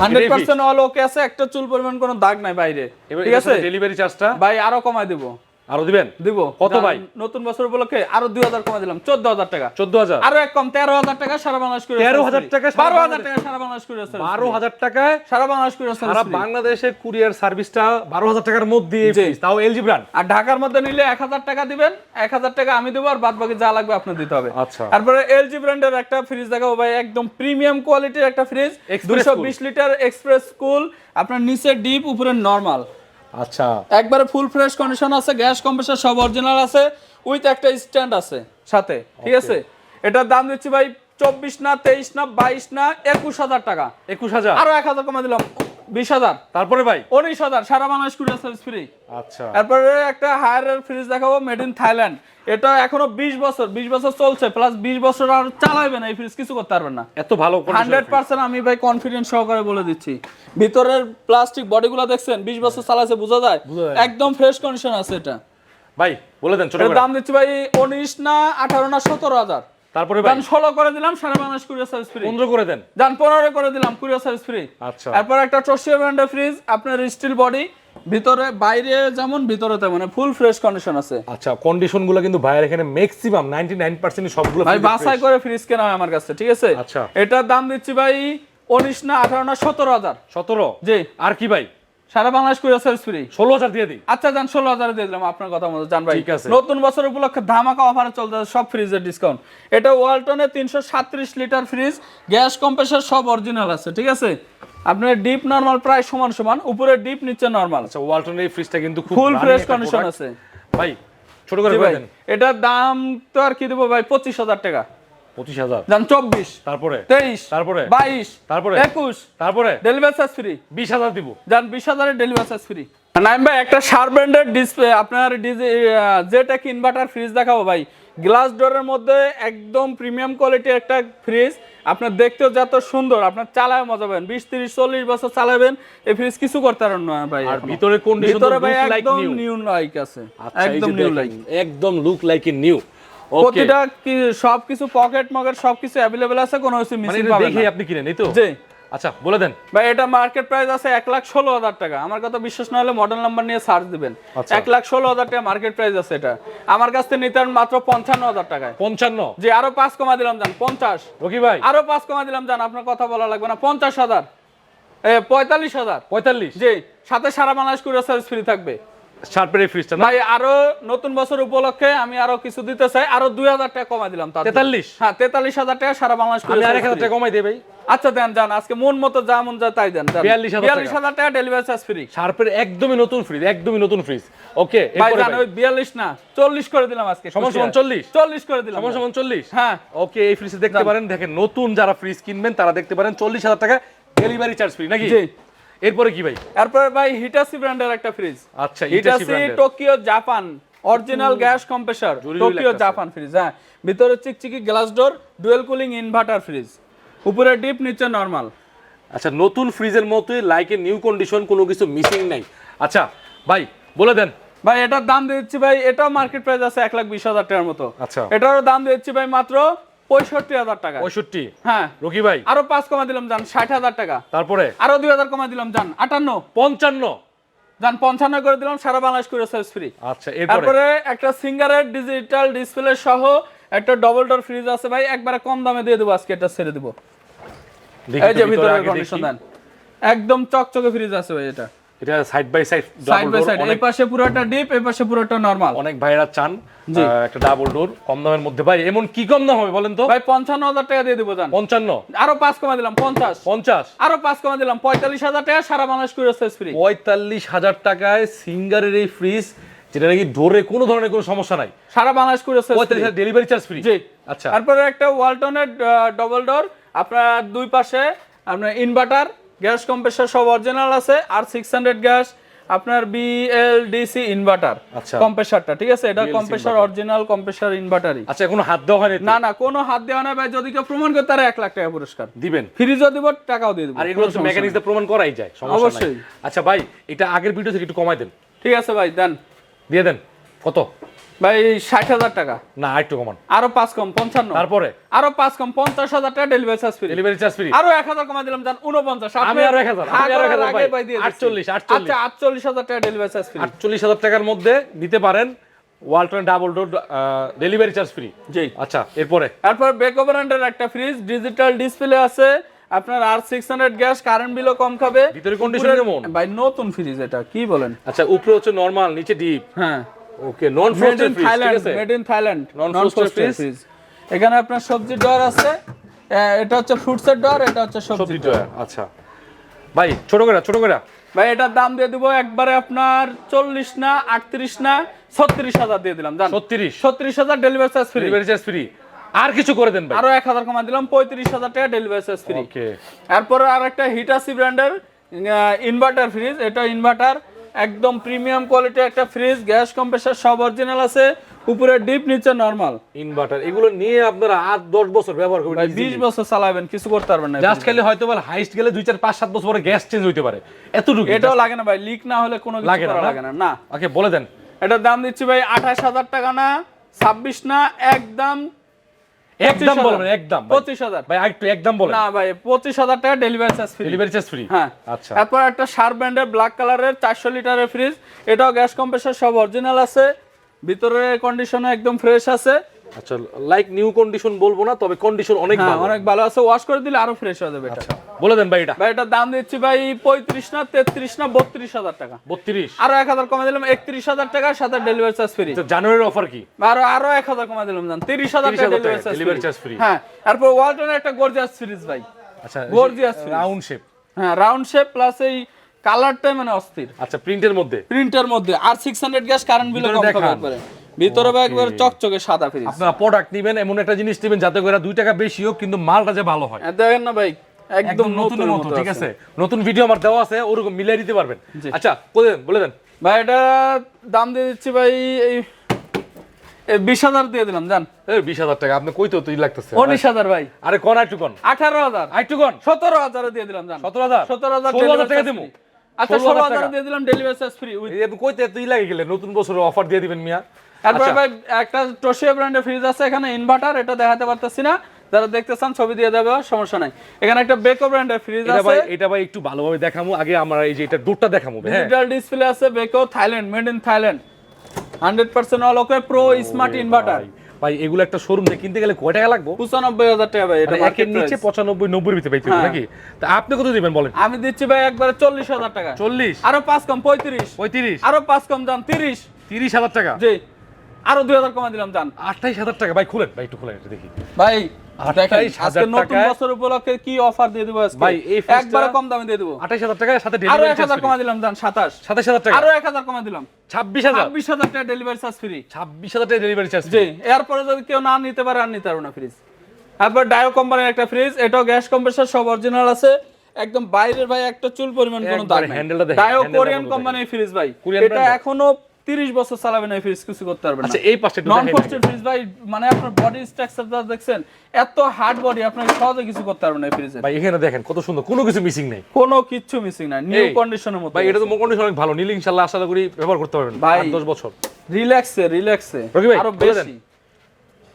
hundred percent all okay আছে একটা চুল পরিমাণ কোনো দাগ নাই বাইরে। ঠিক আছে? ডেলিভারি চার্জটা ভাই আরও কমাই দিব। আরও দিবেন? দিব। কত ভাই? নতুন বছর উপলক্ষে আরও দুই হাজার কমাই দিলাম চোদ্দ হাজার টাকা। চোদ্দ হাজার? আরও এক কম তেরো হাজার টাকা সারা বাংলাদেশ করে 13,000 টাকা বারো হাজার টাকা সারা বাংলাদেশ করে বারো হাজার টাকায় সারা বাংলাদেশ করে সারা বাংলাদেশের কুরিয়ার সার্ভিসটা বারো হাজার টাকার মধ্যে তাও এলজি ব্র্যান্ড আর ঢাকার মধ্যে নিলে এক হাজার টাকা দিবেন এক হাজার টাকা আমি দেবো আর বাদ বাকি যা লাগবে আপনার দিতে হবে। আচ্ছা। তারপরে এলজি ব্র্যান্ডের একটা ফ্রিজ দেখাবো ভাই একদম প্রিমিয়াম কোয়ালিটির একটা ফ্রিজ দুশো বিশ লিটার এক্সপ্রেস কুল আপনার নিচে ডিপ উপরে নর্মাল আচ্ছা। একবারে ফুল ফ্রেশ কন্ডিশন আছে গ্যাস কম্প্রেসার সব অরিজিনাল আছে উইথ একটা স্ট্যান্ড আছে সাথে ঠিক আছে? এটার দাম দিচ্ছি ভাই চব্বিশ না তেইশ না বাইশ না একুশ হাজার টাকা। একুশ হাজার। আরও এক হাজার কমে দিলাম। বিশ হাজার। তারপরে ভাই? উনিশ হাজার সারা বাংলাদেশ কুরিয়ার সার্ভিস ফ্রি আচ্ছা। তারপরে একটা হায়ার ফ্রিজ দেখাবো মেড ইন থাইল্যান্ড এটা এখনও বিশ বছর বিশ বছর চলছে প্লাস বিশ বছর আর চালাবেন এই ফ্রিজ কিছু করতে পারবেন না। এত ভালো হান্ড্রেড পার্সেন্ট আমি ভাই কনফিডেন্স সহকারে বলে দিচ্ছি। ভিতরের প্লাস্টিক বডিগুলো দেখছেন বিশ বছর চালাছে বোঝা যায়? একদম ফ্রেশ কন্ডিশন আছে এটা। ভাই বলে দেন ছোট দাম দিচ্ছি ভাই উনিশ না আঠারো না সতেরো হাজার। তারপরে ভাই? দাম ষোলো করে দিলাম সারা বাংলাদেশ কুরিয়ার সার্ভিস ফ্রি পনেরো করে দেন। দাম পনেরো করে দিলাম কুরিয়ার সার্ভিস ফ্রি আচ্ছা। তারপর একটা টসিয়া ব্র্যান্ডের ফ্রিজ আপনার স্টিল বডি ভিতরে বাইরে যেমন ভিতরে তেমন ফুল ফ্রেশ কন্ডিশন আছে। আচ্ছা কন্ডিশনগুলো কিন্তু ভাইয়ের এখানে ম্যাক্সিমাম নাইনটি নাইন পার্সেন্ট সবগুলো ভাই বাছাই করে ফ্রিজ কেনা হয় আমার কাছে ঠিক আছে? আচ্ছা। এটার দাম দিচ্ছি ভাই উনিশ না আঠারো না সতেরো হাজার। সতেরো? জি। আর কি ভাই? সারা বাংলাদেশ কুরিয়ার সার্ভিস ফ্রি ষোলো হাজার দিয়ে দিই। আচ্ছা যান ষোলো হাজারে দিয়ে দিলাম আপনার কথা মতো। জান ভাই ঠিক আছে। নতুন বছর উপলক্ষে ধামাকা অফারে সব ফ্রিজের ডিসকাউন্ট এটা ওয়ালটনের তিনশো সাত্রিশ লিটার ফ্রিজ গ্যাস কম্প্রেসার সব অরিজিনাল আছে ঠিক আছে? আপনার ডিপ নর্মাল প্রায় সমান সমান। উপরে ডিপ নিচে নর্মাল আচ্ছা ওয়ালটন এই ফ্রিজটা কিন্তু খুব ফুল ফ্রেশ কন্ডিশন আছে। ভাই ছোট করে দেন। এটার দাম তো আর কি দেবো ভাই? পঁচিশ হাজার টাকা। পঁচিশ হাজার। যান চব্বিশ তারপরে? তেইশ তারপরে? বাইশ তারপরে? একুশ তারপরে? ডেলিভারি চার্জ ফ্রি বিশ হাজার দিব। যান বিশ হাজারের ডেলিভারি চার্জ ফ্রি নাইম ভাই একটা শার্প ব্র্যান্ডের ডিসপ্লে আপনার জেটেক ইনভার্টার ফ্রিজ দেখাবো ভাই। গ্লাস ডোরের মধ্যে একদম প্রিমিয়াম কোয়ালিটির একটা ফ্রিজ আপনার দেখতেও যত সুন্দর আপনার চালায় মজা পাবেন। বিশ তিরিশ চল্লিশ বছর চালাবেন এই ফ্রিজ কিছু করতে পারেন না ভাই আর ভিতরে তো ভিতরে ভাই একদম নিউ লাইক আছে। আচ্ছা, একদম নিউ লাইক একদম লুক লাইক এ নিউ প্রতিটা কি সবকিছু পকেট মকেট সবকিছু আছে? কোনো কিছু মানে মিসিং পাবেন দেখেই না। আপনি কিনেন এই তো? জি। আচ্ছা বলে দেন। ভাই এটা মার্কেট প্রাইস আছে এক লাখ ষোলো হাজার টাকা। আমার কথা বিশ্বাস না হলে মডেল নাম্বার নিয়ে সার্চ দিবেন। আচ্ছা। এক লাখ ষোলো হাজার টাকা মার্কেট প্রাইস আছে এটা। আমার কাছ থেকে নিতেন মাত্র পঞ্চান্ন হাজার টাকায়। পঞ্চান্ন? যে আরও পাঁচ কমা দিলাম যান পঞ্চাশ। রকি ভাই। আরও পাঁচ কমা দিলাম যান আপনার কথা বলা লাগবে না। পঞ্চাশ হাজার। পঁয়তাল্লিশ হাজার। পঁয়তাল্লিশ? জি সাথে সারা বাংলাদেশ কুরিয়ার সার্ভিস ফ্রি থাকবে। শার্পের এই ফ্রিজটা ভাই আরও নতুন বছর উপলক্ষে আমি আরও কিছু দিতে চাই আরও দুই হাজার টাকা কমা দিলাম তার 43? হ্যাঁ তেতাল্লিশ হাজার টাকা সারা বাংলাদেশ আমি আর এক service হাজার free। টাকা কমাই দেই ভাই। আচ্ছা দেন যান আজকে মন মতো যা মন যা তাই দেন 42,000 বিয়াল্লিশ টাকা। ডেলিভারি চার্জ ফ্রি শার্পের একদমই নতুন ফ্রিজ একদমই নতুন ফ্রিজ ওকে ভাই জান ওই বিয়াল্লিশ না চল্লিশ করে দিলাম আজকে সমান 40? চল্লিশ? করে দিলাম। হ্যাঁ। ওকে এই ফ্রিজে দেখতে পারেন দেখেন নতুন যারা ফ্রিজ কিনবেন তারা দেখতে পারেন চল্লিশ হাজার টাকা ডেলিভারি চার্জ ফ্রি নাকি? জি। এরপরে কি ভাই? তারপরে ভাই হিটাসি ব্র্যান্ডের একটা ফ্রিজ আচ্ছা Hitachi Tokyo Japan original gas compressor Tokyo Japan fridge হ্যাঁ। ভিতরে চিকচিকি glass door dual cooling inverter fridge উপরে ডিপ নিচে নরমাল আচ্ছা নতুন ফ্রিজের মতোই লাইক এ নিউ কন্ডিশন কোনো কিছু মিসিং নাই। আচ্ছা ভাই বলে দেন। ভাই এটার দাম দিচ্ছি ভাই এটাও মার্কেট প্রাইস আছে এক লাখ বিশ হাজার টাকার মতো। আচ্ছা। এটারও দাম দিচ্ছি ভাই মাত্র পঁয়ষট্টি হাজার টাকা। পঁয়ষট্টি? হ্যাঁ। রকি ভাই? আরও পাঁচ কমা দিলাম যান ষাট হাজার টাকা। তারপরে? আরও দুই হাজার কমা দিলাম যান আটান্ন। পঞ্চান্ন। যান পঞ্চান্ন করে দিলাম সারা বাংলাদেশ করে সার্ভিস ফ্রি আচ্ছা তারপরে একটা সিঙ্গারের ডিজিটাল ডিসপ্লে সহ একটা ডবল ডোর ফ্রিজ আছে ভাই একবারে কম দামে দিয়ে দেবো আজকে এটা ছেড়ে দেবো। এই যে ভিতরে ভিতরে কন্ডিশন দেন। একদম চকচকে ফ্রিজ আছে ভাই এটা। এটা side by side side by side এই পাশে পুরোটা ডিপ এই পাশে পুরোটা নরমাল অনেক ভাইরা চান একটা ডাবল ডোর কম দামের মধ্যে। ভাই এমন কি কম দাম হবে বলেন তো? ভাই পঞ্চান্ন হাজার টাকা দিয়ে দেবো যান পঞ্চান্ন। আরও পাঁচ কমা দিলাম পঞ্চাশ। পঞ্চাশ। আরও পাঁচ কমা দিলাম পঁয়তাল্লিশ হাজার টাকা সারা বাংলাদেশ করে ফ্রি পঁয়তাল্লিশ হাজার টাকায় সিঙ্গারের এই ফ্রিজ যেটা নাকি ডোরে কোনো ধরনের কোনো সমস্যা নাই। সারা বাংলাদেশ করে ডেলিভারি চার্জ ফ্রি জি। আচ্ছা। তারপরে একটা ওয়ালটনের ডবল ডোর আপনার দুই পাশে আপনার ইনভার্টার গ্যাস কম্প্রেসার সব অরিজিনাল আছে আর সিক্স হান্ড্রেড গ্যাস আপনার বিএলডিসি ইনভার্টার আচ্ছা। কম্প্রেসারটা ঠিক আছে? এটা কম্প্রেসার অরিজিনাল কম্প্রেসার ইনভার্টারই আচ্ছা কোনো হাত দেওয়া হয়নি না না কোনো হাত দেওয়া না ভাই যদি কেউ প্রমাণ করে তারা এক লাখ টাকা পুরস্কার। দিবেন? ফ্রিজও দিব টাকাও দিয়ে দেবো আর এগুলো তো মেকানিক্স দিয়ে প্রমাণ করাই যায় সমস্যা নাই। অবশ্যই। আচ্ছা ভাই এটা আগের ভিডিও থেকে একটু কমাই দেন। ঠিক আছে ভাই দেন। দিয়ে দেন। কত? ভাই ষাট হাজার টাকা। না আরেকটু কমান। আরও পাঁচ কম পঞ্চান্ন। তারপরে? আরও পাঁচ কম পঞ্চাশ হাজার টাকা delivery charge free delivery charge free আরও এক হাজার কমা দিলাম যান উনপঞ্চাশ আমি আরও 1000, আমি আরও 1000 ভাই। 48, 48 আচ্ছা আটচল্লিশ হাজার টাকা ডেলিভারি চার্জ ফ্রি আটচল্লিশ হাজার টাকার মধ্যে নিতে পারেন Walton double door delivery charge free জি। আচ্ছা এরপরে? তারপর বেকো ব্র্যান্ডের একটা ফ্রিজ ডিজিটাল ডিসপ্লে আছে। আপনার আর সিক্স হান্ড্রেড গ্যাস কারেন্ট বিলও কম খাবে। ভিতরে কেমন? ভাই নতুন ফ্রিজ এটা কি বলেন? আচ্ছা উপরে হচ্ছে নরমাল নিচে ডিপ হ্যাঁ। ওকে নন ফ্রোস্টেড ফ্রিজ ঠিক থাইল্যান্ড আছে? Made in Thailand non frosted fridge এখানে আপনার সবজির ডর আছে। এটা হচ্ছে ফ্রুটসের ডর এটা হচ্ছে সবজি ড্রয়ার আচ্ছা। ভাই ছোট করে ছোট করে। ভাই এটার দাম দিয়ে দিব একবারে আপনার চল্লিশ না আটত্রিশ না ছত্রিশ হাজার দিয়ে দিলাম জান। ছত্রিশ। ছত্রিশ হাজার delivery charge free delivery charge free আর কিছু করে দেন ভাই। আরও এক হাজার কমা দিলাম পঁয়ত্রিশ হাজার টাকা ডেলিভারি চার্জ ফ্রি ওকে এরপরে আর একটা হিটাসি ব্র্যান্ডের ইনভার্টার ফ্রিজ এটা ইনভার্টার একদম প্রিমিয়াম কোয়ালিটি একটা ফ্রিজ গ্যাস কম্প্রেসার সব অরিজিনাল আছে। উপরে ডিপ নিচে নরমাল ইনভার্টার এগুলো নিয়ে আপনারা আট দশ বছর ব্যবহার করবেন বিশ বছর চালাবেন কিছু করতে পারবেন না জাস্ট খালি হয়তো বল হাইস্ট গেলে দুই চার পাঁচ সাত বছর পরে গ্যাস চেঞ্জ হইতে পারে। এতটুকু এটাও লাগে না ভাই লিক না হলে কোনো কিছু করা না? লাগে না না। ওকে বলে দেন। এটার দাম দিচ্ছি ভাই আঠাশ হাজার টাকা না ছাব্বিশ না একদম একদম বলবেন একদম ভাই। পঁচিশ হাজার। ভাই একটু একদম বলেন। না ভাই টাকা delivery charge free delivery charge free হ্যাঁ। আচ্ছা। তারপর একটা শার্প ব্র্যান্ডের ব্ল্যাক কালারের চারশো লিটারের ফ্রিজ এটাও গ্যাস কম্প্রেসার সব অরিজিনাল আছে। ভিতরে কন্ডিশনে একদম ফ্রেশ আছে। আচ্ছা লাইক নিউ কন্ডিশন বলব না তবে কন্ডিশন অনেক হ্যাঁ ভালো। অনেক ভালো আছে। ওয়াশ করে দিলে আরও ফ্রেশ হয়ে যাবে এটা। আচ্ছা বলে দেন ভাই এটা। ভাই এটার দাম দিচ্ছি ভাই পঁয়ত্রিশ না তেত্রিশ না বত্রিশ হাজার টাকা। বত্রিশ? আরও এক হাজার কমে দিলাম একত্রিশ হাজার টাকার সাথে ডেলিভারি চার্জ ফ্রি তো জানুয়ারির অফার কি? আরও আরও এক হাজার কমে দিলাম জান। হাজার 30,000 টাকা টাকা ডেলিভারি চার্জ ফ্রি হ্যাঁ তারপর ওয়ালটনের একটা গর্জিয়াস সিরিজ ভাই। আচ্ছা fridge। রাউন্ড শেপ হ্যাঁ রাউন্ড শেপ প্লাস এই কালারটাই মানে অস্থির। আচ্ছা প্রিন্টের মধ্যে? প্রিন্টার মধ্যে। আর সিক্স হান্ড্রেড গ্যাস কারেন্ট বিলও কম খাবে দেখান। ভিতরে একবারে চকচকে সাদা ফ্রিজ আপনারা প্রোডাক্ট নেবেন এমন একটা জিনিস নেবেন যাতে করে দুই টাকা বেশি হোক কিন্তু মালটা যে ভালো হয়। দেখেন না ভাই একদম নতুন মতো ঠিক আছে। নতুন ভিডিও আমার দেওয়া আছে ওরকম মিলিয়ে দিতে পারবেন। আচ্ছা বলে দেন বলে দেন। ভাই এটা দাম দিয়ে দিচ্ছি ভাই এই বিশ হাজার দিয়ে দিলাম জান। বিশ হাজার টাকা আপনি কই তো তুই লাগতেছে। উনিশ হাজার ভাই। আরে কোন একটু কোন আঠারো হাজার। আরেকটু কোন সতেরো হাজারে দিয়ে দিলাম জান। সতেরো হাজার? সতেরো হাজার টাকা দেবো আচ্ছা 16,000 ষোলো হাজার দিয়ে দিলাম ডেলিভারি চার্জ ফ্রি কইতে তুই লাগে গেলে নতুন বছরের অফার দিয়ে দিবেন মিয়া। তারপরে আচ্ছা, ভাই একটা টোশিয়া ব্র্যান্ডের ফ্রিজ আছে এখানে ইনভার্টার এটা দেখাতে পারতেছি না। যারা দেখতে চান ছবি দিয়ে দেবে সমস্যা নাই। এখানে একটা বেকো ব্র্যান্ডের ফ্রিজ আছে ভাই এটা ভাই একটু ভালোভাবে দেখামু আগে আমরা এই যে এটা ডোরটা দেখামু হ্যাঁ। ডিজিটাল ডিসপ্লে আছে Beko Thailand made in Thailand hundred percent all okay pro smart inverter ভাই, এগুলো একটা শোরুম থেকে কিনতে গেলে কয় টাকা লাগবে? পঁচানব্বই হাজার টাকা ভাই এটা মানে একের নিচে price। পঁচানব্বই নব্বই ভিতরে পাইতে হ্যাঁ। নাকি? তা আপনি কত দিবেন বলেন? আমি দিচ্ছি ভাই একবারে চল্লিশ হাজার টাকা। চল্লিশ? আরও পাঁচ কম পঁয়ত্রিশ। পঁয়ত্রিশ? আরও পাঁচ কম দাম তিরিশ। তিরিশ হাজার টাকা? জি। আরও দুই হাজার কমা দিলাম জান আঠাইশ হাজার টাকা। ভাই খুলেন। ভাই একটু খুলেন এটা দেখি। ভাই দেখেন 28,000 আজকে নতুন টাকায়- বছর উপলক্ষে কি অফার দিয়ে দেবো আজকে? ভাই, এই fridge টা- একবারে কম দামে দিয়ে দেবো। আঠাইশ হাজার টাকার সাথে আরও ডেলিভারি এক হাজার কমা দিলাম জান সাতাশ। সাতাশ হাজার টাকা? আরও এক হাজার কমা দিলাম। ছাব্বিশ হাজার? ছাব্বিশ হাজার টাকা ডেলিভারি চার্জ ফ্রি ছাব্বিশ হাজার টাকা ডেলিভারি চার্জ জি এরপরে যদি কেউ না নিতে পারে আর নিতে পারবে না ফ্রিজ তারপর ডায়ো কোম্পানির একটা ফ্রিজ এটাও গ্যাস কম্প্রেসার সব অরিজিনাল আছে। একদম বাইরের ভাই একটা চুল পরিমাণ কোনো দাগ নাই। ডায়ো কোরিয়ান পুরো কোম্পানির ফ্রিজ ভাই। এটা এখনও 30 বছর চালাবে না এই ফ্রিজ কিছু করতে পারবে না। আচ্ছা এই পাশে নন ফ্রস্টেড ফ্রিজ ভাই মানে আপনার বডি স্ট্রাকচারটা দেখছেন এত হার্ড বডি আপনাকে সহজে কিছু করতে পারবেন না এই ফ্রিজে ভাই এখানে দেখেন কত সুন্দর কোনো কিছু মিসিং নাই। কোনো কিছু মিসিং নাই নিউ কন্ডিশনের মতো ভাই এটা তো কন্ডিশন অনেক ভালো নীল ইনশাআল্লাহ আশা করি ব্যবহার করতে পারবেন। ভাই। আট দশ বছর। রিল্যাক্সে রিল্যাক্সে আরও বেশি।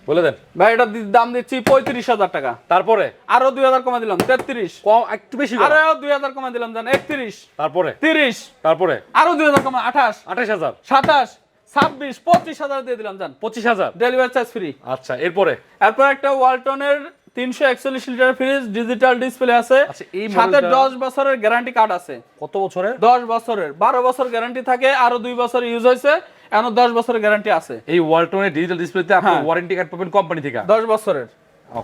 বলে দেন। ভাই এটা দাম দিচ্ছি পঁয়ত্রিশ হাজার টাকা। তারপরে? আরও দুই হাজার কমে দিলাম তেত্রিশ। কম একটু বেশি আরও দুই হাজার কমে দিলাম জান একত্রিশ। তারপরে? তিরিশ। তারপরে? আরও দুই হাজার কমে আঠাশ। আঠাইশ হাজার। সাতাশ ছাব্বিশ পঁচিশ হাজার দিয়ে দিলাম জান। পঁচিশ হাজার? ডেলিভারি চার্জ ফ্রি আচ্ছা এরপরে? এরপর একটা ওয়ালটনের তিনশো একচল্লিশ লিটার ফ্রিজ ডিজিটাল ডিসপ্লে আছে। আচ্ছা, সাথে দশ বছরের গ্যারান্টি কার্ড আছে। কত বছরের? দশ বছরের। বারো বছর গ্যারান্টি থাকে আরও দুই বছর ইউজ হয়েছে। এখন দশ বছরের গ্যারান্টি আছে। এই ওয়ালটনের ডিজিটাল ডিসপ্লেতে আপনি হ্যাঁ। ওয়ারেন্টি কার্ড পাবেন কোম্পানি থেকে। দশ বছরের।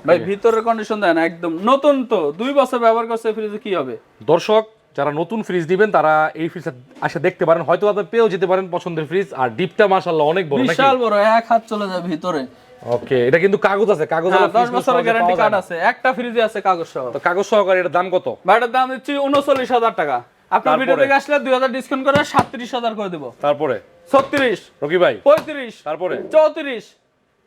ভাই ভিতরের কন্ডিশন দেয় না একদম। নতুন তো দুই বছর ব্যবহার করছে ফ্রিজে কি হবে? দর্শক যারা নতুন ফ্রিজ দিবেন তারা এই ফ্রিজটা আসে দেখতে পারেন হয়তো আপনার পেয়েও যেতে পারেন পছন্দের ফ্রিজ আর ডিপটা মাশাআল্লাহ অনেক বড় বিশাল বড় এক হাত চলে যায় ভিতরে। ওকে এটা কিন্তু কাগজ আছে কাগজ হ্যাঁ, আলা দশ বছরের গ্যারান্টি কার্ড আছে একটা ফ্রিজে আছে কাগজ সহ। তো কাগজ সহকারে এটার দাম কত? ভাইটার দাম হচ্ছে উনচল্লিশ হাজার টাকা। আপনার ভিডিও? থেকে আসলে দুই হাজার ডিসকাউন্ট করে সাতত্রিশ হাজার করে দেবো। তারপরে? ছত্রিশ। রকি ভাই। পঁয়ত্রিশ। তারপরে? চৌত্রিশ।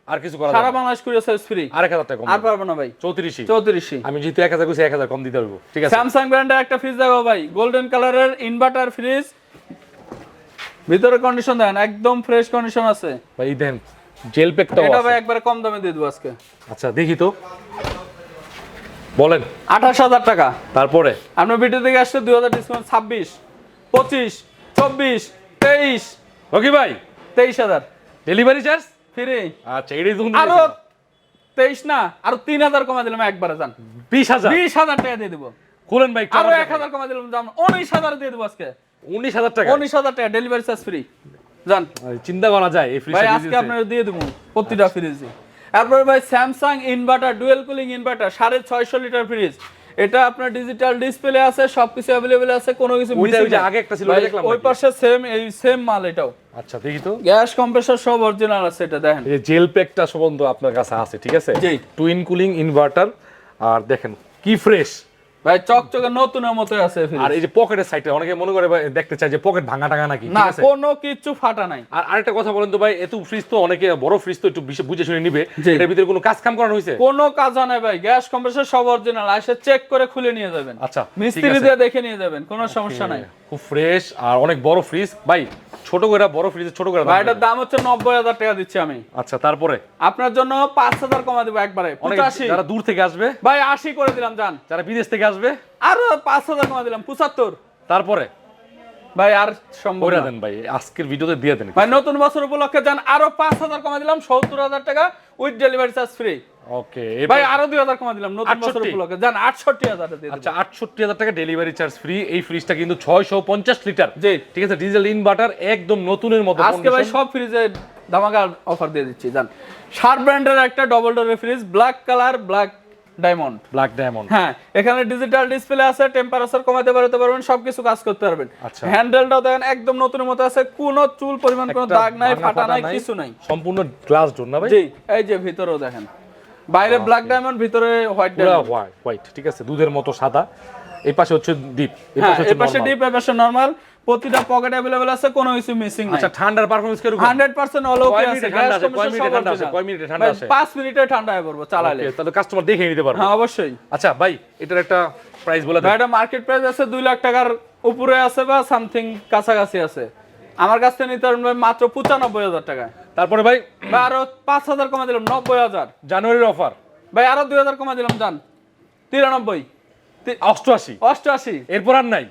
আর কিছু করা সারা বাংলাদেশ কুরিয়ার সার্ভিস ফ্রি আর 1000 টাকা আর পারব না ভাই। 34 34 আমি যেহেতু এক হাজার 1000 এক হাজার কম দিতে পারব। ঠিক আছে? স্যামসাং ব্র্যান্ডের একটা ফ্রিজ দেখো ভাই। গোল্ডেন কালারের ইনভার্টার ফ্রিজ ভিতরে কন্ডিশন দেখেন একদম ফ্রেশ কন্ডিশন আছে। ভাই দেন জেল প্যাকটাও এটা ভাই একবারে কম দামে দিয়ে দেবো আজকে। আচ্ছা দেখি তো। বলেন। 28000 টাকা। তারপরে? আপনার ভিডিও থেকে আসছে 2000 ডিসকাউন্ট 26 25 24 23 ওকে ভাই তেইশ হাজার। ডেলিভারি চার্জ ফ্রি আচ্ছা এটাই আরও তেইশ না আরও তিন হাজার কমা দিলাম একবারে যান। বিশ হাজার? বিশ হাজার টাকা দিয়ে খুলেন ভাই আরও এক হাজার কমা দিলাম যান। উনিশ হাজার দিয়ে দেবো আজকে। উনিশ হাজার টাকা? উনিশ হাজার টাকা ডেলিভারি চার্জ ফ্রি যান। চিন্তা করা যায় এই ভাই আজকে আপনারা দিয়ে দেবো প্রতিটা ফ্রিজে তারপরে ভাই Samsung inverter dual cooling inverter সাড়ে ছয়শো লিটার ফ্রিজ এটা আপনার ডিজিটাল ডিসপ্লে আছে সবকিছু অ্যাভেলেবেল আছে কোনো কিছু ওই আগে একটা ছিল, ওই দেখলাম ওই পাশে সেম এই সেম মাল এটাও। আচ্ছা দেখি তো। গ্যাস কম্প্রেসর সব অরিজিনাল আছে এটা দেখেন। এই জেল প্যাকটা সম্বন্ধ আপনার কাছে আছে ঠিক আছে? জি। টুইন কুলিং ইনভার্টার আর দেখেন কি ফ্রেশ ভাই চকচকে নতুনের মতো আছে আর এই যে পকেটের সাইডটা অনেকে মনে করে ভাই দেখতে চায় যে পকেট ভাঙা টাঙা নাকি না কোনো কিছু ফাটা নাই। আর আরেকটা কথা বলেন তো ভাই এত ফ্রিজ তো অনেকে বড় ফ্রিজ তো একটু বুঝে শুনে নিবে। এর ভিতরে কোনো কাজ কাম করানো হয়েছে? কোনো কাজ নাই ভাই গ্যাস কম্প্রেসর সব অরিজিনাল আসে চেক করে খুলে নিয়ে যাবেন। আচ্ছা মিস্ত্রি দিয়ে দেখে নিয়ে যাবেন কোনো সমস্যা নাই। খুব ফ্রেশ আর অনেক বড় ফ্রিজ ভাই ছোট করে বড় ফ্রিজ ছোট করে ভাই এটার দাম হচ্ছে নব্বই হাজার টাকা দিচ্ছি আমি। আচ্ছা তারপরে? আপনার জন্য পাঁচ হাজার কমা দিব একবারে। পঁচাশি। যারা দূর থেকে আসবে? ভাই আশি করে দিলাম জান। যারা বিদেশ থেকে আসবে? আরও পাঁচ হাজার কমা দিলাম পঁচাত্তর। তারপরে? ভাই আর সম্ভব না। দেন ভাই আজকের ভিডিওতে দিয়ে দেন ভাই নতুন বছর উপলক্ষে যান আরও পাঁচ হাজার কমা দিলাম সত্তর হাজার টাকা with delivery charge free okay ভাই আরও দুই হাজার কমা দিলাম নতুন বছর উপলক্ষে। আটষট্টি হাজার আচ্ছা আটষট্টি হাজার টাকা ডেলিভারি চার্জ ফ্রি এই ফ্রিজটা কিন্তু ছয়শো পঞ্চাশ লিটার জি। ঠিক আছে ডিজেল ইনভার্টার একদম নতুনের মতো আজকে ভাই সব ফ্রিজে ধামাকা অফার দিয়ে দিচ্ছি জান। শার্প ব্র্যান্ডের একটা ডবল ডোরের fridge black colour black diamond black diamond হ্যাঁ এখানে ডিজিটাল ডিসপ্লে আছে টেম্পারেচার কমাতে পারতে পারবেন সবকিছু কাজ করতে পারবেন। আচ্ছা। হ্যান্ডেলটাও দেখেন একদম নতুনের মতো আছে কোনো চুল পরিমাণ কোনো দাগ নাই ফাটা নাই কিছু নাই। সম্পূর্ণ গ্লাস ডোর না ভাই? জি এই যে ভিতরেও দেখেন। বাইরে ব্ল্যাক ডায়মন্ড ভিতরে হোয়াইট পুরো ডায়মন্ড হোয়াইট হোয়াইট ঠিক আছে দুধের মতো সাদা এই পাশে হচ্ছে ডিপ এই হ্যাঁ পাশে এই হচ্ছে পাশে normal। ডিপ এই পাশে নরমাল প্রতিটা পকেট अवेलेबल আছে কোনো কিছু মিসিং নাই আচ্ছা ঠান্ডার পারফরম্যান্স কিরকম 100% অল ওকে কয় আছে মিনিটে ঠান্ডা গ্যাস আসে? কয় মিনিটে ঠান্ডা আসে? কয় মিনিটে ঠান্ডা আসে? 5 মিনিটে ঠান্ডা হয়ে পড়বো চালালে Okay, তাহলে কাস্টমার দেখে নিতে পারবে হ্যাঁ অবশ্যই আচ্ছা ভাই এটার একটা প্রাইস বলে দেন ভাই এটা মার্কেট প্রাইস আছে 2 লাখ টাকার উপরে আছে বা সামথিং কাছাকাছি আছে আমার কাছ থেকে নিতে পারবেন ভাই মাত্র 95000 টাকায় তারপরে ভাই ভাই আরও 5000 কমে দিলাম 90000 জানুয়ারির অফার ভাই আরও দুই হাজার কমা দিলাম যান তিরানব্বই। অষ্টআশি। 88 এরপর আর নাই?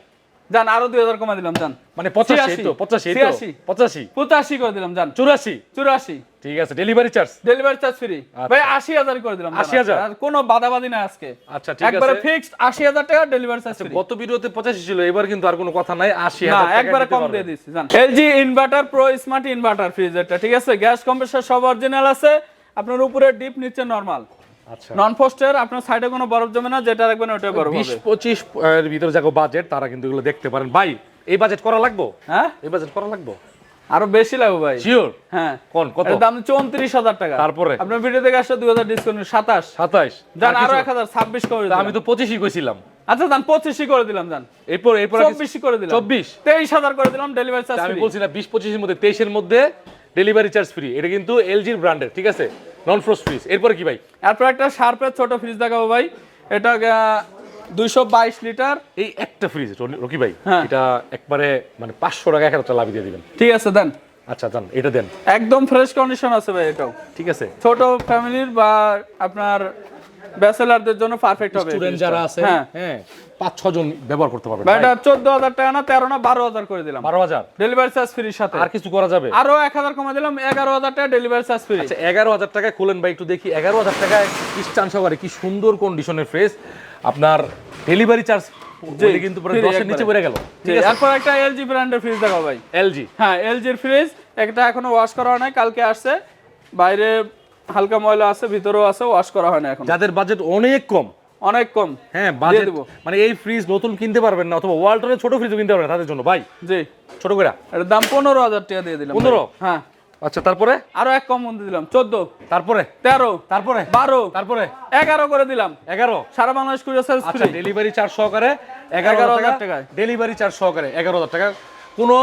যান আরও দুই হাজার কমা দিলাম যান মানে পঁচাশি পঁচাশি তো 86, পঁচাশি এই তো 86, পঁচাশি। 85 করে দিলাম যান চুরাশি। 84 ঠিক আছে delivery charge delivery charge free ভাই আশি হাজার করে দিলাম 80,000 আর কোনো বাদাবাদি না আজকে। আচ্ছা ঠিক একবারে ফিক্সড আশি হাজার টাকা ডেলিভারি চার্জ ফ্রি গত ভিডিওতে পঁচাশি ছিল এবার কিন্তু আর কোনো কথা নাই টাকা একবারে কম দিয়ে জান। LG inverter pro smart inverter ঠিক আছে? গ্যাস কম্প্রেসর সব অরিজিনাল আছে। আপনার উপরে ডিপ নিচে নরমাল আচ্ছা। নন ফোস্টের আপনার সাইডে কোনো বরফ জমে না যেটা রাখবেন ওটাই বরফ বিশ হবে পঁচিশ এর ভিতরে যাকে বাজেট তারা কিন্তু এগুলো দেখতে পারেন। ভাই এই বাজেট করা লাগবো? হ্যাঁ? এই বাজেট করা লাগবো? আরও বেশি লাগবে ভাই। শিওর হ্যাঁ। কোন? কত? দাম চৌত্রিশ হাজার টাকা। তারপরে? আপনার ভিডিও থেকে আসলে দুই হাজার ডিসকাউন্ট সাতাশ। সাতাইশ যান আরও এক হাজার ছাব্বিশ করে আমি তো পঁচিশই কইছিলাম। আচ্ছা দান পঁচিশই করে দিলাম জান। এরপর এরপর আর কিছু- চব্বিশই করে দিলাম। চব্বিশ? তেইশ হাজার করে দিলাম ডেলিভারি চার্জ আমি বলছি না বিশ পঁচিশের মধ্যে তেইশের মধ্যে ডেলিভারি চার্জ ফ্রি এটা কিন্তু এলজির ব্র্যান্ডের ঠিক আছে? নন ফ্রোস্ট ফ্রিজ এরপর কি ভাই? এরপর একটা শার্পের ছোট ফ্রিজ দেখাবো ভাই। এটা দুইশো বাইশ লিটার। এই একটা ফ্রিজ রকি ভাই হ্যাঁ। এটা একবারে মানে পাঁচশো টাকা একটা লাভ দিয়ে দিবেন। ঠিক আছে দেন। আচ্ছা দেন এটা দেন। একদম ফ্রেশ কন্ডিশন আছে ভাই এটাও। ঠিক আছে। ছোট ফ্যামিলির বা আপনার ব্যাচেলারদের জন্য পারফেক্ট হবে স্টুডেন্ট যারা আছে হ্যাঁ। হ্যাঁ পাঁচ ছজন ব্যবহার করতে পারবেন। ভাই এটা চোদ্দ হাজার টাকা না তেরো না বারো হাজার করে দিলাম। বারো হাজার? ডেলিভারি চার্জ ফ্রির সাথে। আর কিছু করা যাবে? আরও এক হাজার কমে দিলাম এগারো হাজার টাকা ডেলিভারি চার্জ ফ্রি আচ্ছা এগারো হাজার টাকায় খুলেন ভাই একটু দেখি। এগারো হাজার টাকায় খ্রিস্টান সহকারে কি সুন্দর কন্ডিশনের ফ্রেস আপনার ডেলিভারি চার্জ কিন্তু পুরো free দশের নিচে পড়ে গেল। ঠিক আছে? এরপর একটা এলজি ব্র্যান্ডের ফ্রিজ দেখাবো ভাই। এলজি হ্যাঁ এলজির ফ্রিজ একটা এখনও ওয়াশ করা হয় নাই কালকে আসছে। বাইরে হালকা ময়লা আছে ভিতরেও আছে ওয়াশ করা হয় না এখন। যাদের বাজেট অনেক কম। অনেক কম। হ্যাঁ বাজেট মানে এই ফ্রিজ নতুন কিনতে পারবেন না অথবা ওয়ালটনের ছোট ফ্রিজও কিনতে পারবেন তাদের জন্য। ভাই জি। ছোট করে এটার দাম পনেরো হাজার টাকা দিয়ে দিলাম 15? হ্যাঁ। আচ্ছা তারপরে? আরও এক কম মধ্যে দিলাম চোদ্দ। তারপরে? তেরো। তারপরে? বারো। তারপরে? এগারো করে দিলাম। এগারো? সারা বাংলাদেশ কুরিয়ার সার্ভিস আচ্ছা ডেলিভারি চার্জ সহকারে এগারো 11,000 হাজার টাকা। ডেলিভারি চার্জ সহকারে এগারো হাজার টাকা। কোনো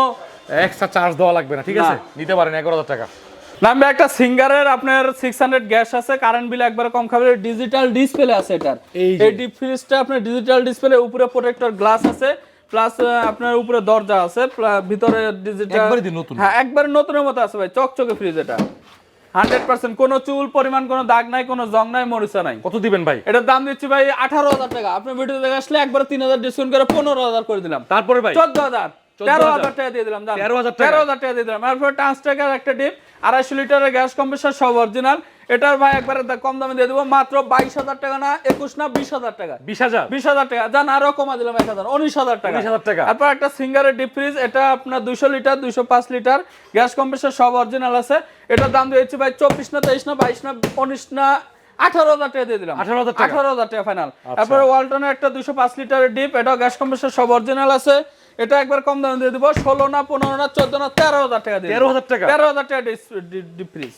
এক্সট্রা চার্জ দেওয়া লাগবে না ঠিক আছে? নিতে পারেন এগারো হাজার টাকা। নামবে একটা সিঙ্গারের আপনার সিক্স হান্ড্রেড গ্যাস আছে কারেন্ট বিল একবার কম খাবে ডিজিটাল ডিসপ্লে আছে এটার। এই ডিপ ফ্রিজটা আপনার ডিজিটাল ডিসপ্লে উপরে প্রোটেক্টর গ্লাস আছে প্লাস আপনার উপরে দরজা আছে ভিতরে ডিজিটাল একবারই নতুন। হ্যাঁ একবারে নতুনের মতো আছে ভাই চকচকে ফ্রিজ এটা। হান্ড্রেড পার্সেন্ট কোনো চুল পরিমাণ কোনো দাগ নাই কোনো জং নাই মরিচা নাই। কত দিবেন ভাই? এটার দাম দিচ্ছি ভাই আঠারো হাজার টাকা। আপনি ভিডিও দেখে আসলে একবার তিন হাজার ডিসকাউন্ট করে পনেরো হাজার করে দিলাম। তারপরে ভাই? চোদ্দ হাজার। তেরো হাজার। টাকা দিয়ে দিলাম দাম 13,000 তেরো হাজার টাকা দিয়ে দিলাম। এরপর টান্স টাকার একটা ডিপ আড়াইশো লিটারের গ্যাস কম্প্রেসার সব অরিজিনাল। এটার ভাই একবারে কম দামে দিয়ে দেবো মাত্র বাইশ হাজার টাকা না একুশ না বিশ হাজার টাকা। বিশ হাজার। বিশ হাজার টাকা। জান আরও কমা দিলাম এক হাজার উনিশ হাজার টাকা। 19,000 টাকা। তারপর একটা সিঙ্গারের ডিপ ফ্রিজ এটা আপনার দুইশো লিটার পাঁচ লিটার। গ্যাস কম্প্রেসার সব অরিজিনাল আছে। এটার দাম দিয়েছি ভাই চব্বিশ না তেইশ না বাইশ না উনিশ না আঠারো হাজার টাকা দিয়ে দিলাম। 18,000 টাকা? আঠারো হাজার টাকা ফাইনাল তারপরে ওয়ালটনের একটা দুশো পাঁচ লিটারের ডিপ এটাও গ্যাস কম্প্রেসর সব অরিজিনাল আছে। এটা একবার কম দামে দিয়ে দিব ষোলো না পনেরো না চোদ্দ না তেরো হাজার টাকা দিয়ে 13,000 টাকা? তেরো হাজার টাকা ডিপ ফ্রিজ